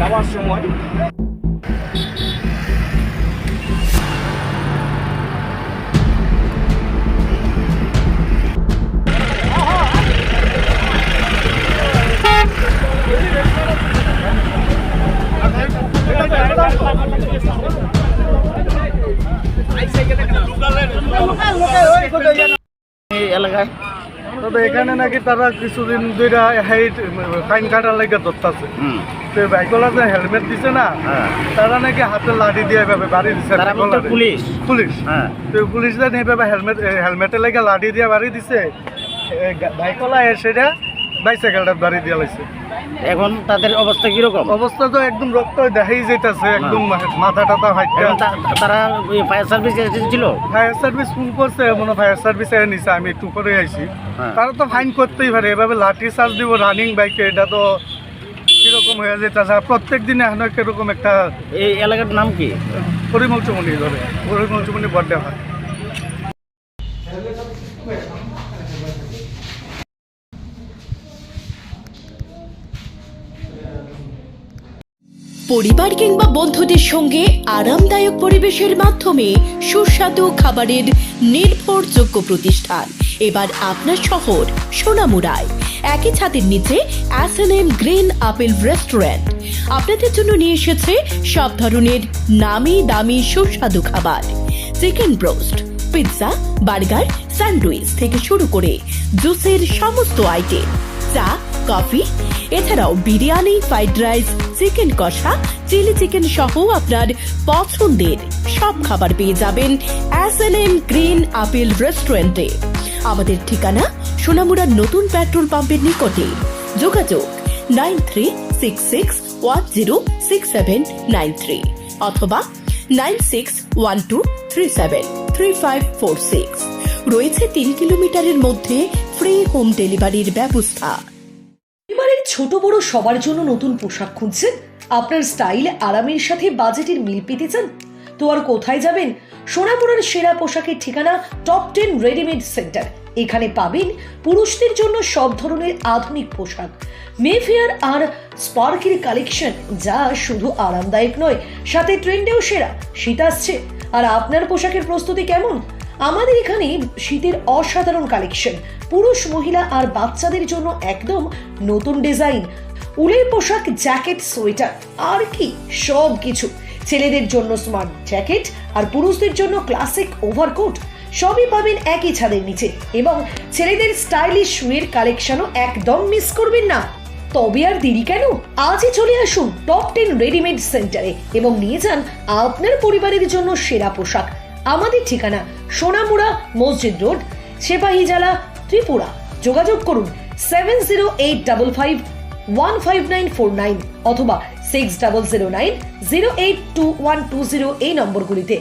যাওয়ার সময় এই এলাকায় তবে এখানে নাকি তারা কিছুদিন দুইটা হাইট ফাইন কাটার লাগে ধরতেছে। বাইকলা তো বাইকলা যে হেলমেট দিছে না হ্যাঁ। তারা নাকি হাতে লাঠি দিয়ে এভাবে বাড়ি দিছে। পুলিশ। পুলিশ। হ্যাঁ। তো পুলিশ যেন এভাবে হেলমেট হেলমেটে লাগে লাঠি দিয়ে বাড়ি দিছে। বাইকলা এসে বাইসাইকেলটা বাড়ি দিয়ে লাইছে। এখন তাদের অবস্থা কীরকম? অবস্থা তো একদম রক্ত দেখাই যেতেছে একদম মাথা টাথা হাইটটা। তারা ফায়ার সার্ভিস এসেছিল? ফায়ার সার্ভিস ফোন করছে মনে ফায়ার সার্ভিস এর নিচে আমি একটু করে আইছি। হ্যাঁ। তারা তো ফাইন করতেই পারে এভাবে লাঠি চার্জ দিব রানিং বাইকে এটা তো কীরকম হয়ে যেতেছে? প্রত্যেক দিনে এখন কীরকম একটা এই এলাকার নাম কি? পরিমল চুমনি ধরে। পরিমল চুমনি বড্ডে হয় পরিবার কিংবা বন্ধুদের সঙ্গে আরামদায়ক পরিবেশের মাধ্যমে সুস্বাদু খাবারের নির্ভরযোগ্য প্রতিষ্ঠান। এবার আপনার শহর সোনামুড়ায়। একই ছাদের নিচে এস গ্রিন আপেল রেস্টুরেন্ট আপনাদের জন্য নিয়ে এসেছে সব ধরনের নামি দামি সুস্বাদু খাবার। Chicken broast pizza burger sandwich থেকে শুরু করে জুসের সমস্ত আইটেম চা, কফি, এছাড়াও বিরিয়ানি, ফ্রাইড রাইস চিকেন কষা, চিলি চিকেন সহ আপনার পছন্দের সব খাবার পেয়ে যাবেন S N M green apple রেস্টুরেন্টে আমাদের ঠিকানা সোনামুড়ার নতুন পেট্রোল পাম্পের নিকটে। যোগাযোগ nine three six six one zero six seven nine three অথবা nine six one two three seven three five four six. রয়েছে তিন কিলোমিটারের মধ্যে ফ্রি হোম ডেলিভারির ব্যবস্থা। ছোট বড় সবার জন্য নতুন পোশাক খুঁজছেন? আপনার স্টাইল আরামের সাথে বাজেটের মিল পেতে চান? তো আর কোথায় যাবেন? সোনাপুরের সেরা পোশাকের ঠিকানা টপ টেন রেডিমেড সেন্টার এখানে পাবেন পুরুষদের জন্য সব ধরনের আধুনিক পোশাক। মেফেয়ার আর স্পার্কের কালেকশন যা শুধু আরামদায়ক নয়, সাথে ট্রেন্ডেও সেরা। শীত আসছে। আর আপনার পোশাকের প্রস্তুতি কেমন? আমাদের এখানে শীতের অসাধারণ কালেকশন পুরুষ, মহিলা আর বাচ্চাদের জন্য একদম নতুন ডিজাইন উলের পোশাক জ্যাকেট সোয়েটার আর কি সব কিছু। ছেলেদের জন্য স্মার্ট জ্যাকেট আর পুরুষদের জন্য ক্লাসিক ওভারকোট সবই পাবেন একই ছাদের নিচে এবং ছেলেদের স্টাইলিশ শুয়ের কালেকশনও একদম মিস করবেন না। তবে আর দেরি কেন? আজই চলে আসুন টপ টেন রেডিমেড সেন্টারে এবং নিয়ে যান আপনার পরিবারের জন্য সেরা পোশাক। আমাদের ঠিকানা সোনামুড়া মসজিদ রোড সেপাহীজালা ত্রিপুরা। যোগাযোগ করুন seven zero eight double five one five nine four nine অথবা six double zero nine zero eight two one two zero এই নম্বরগুলিতে।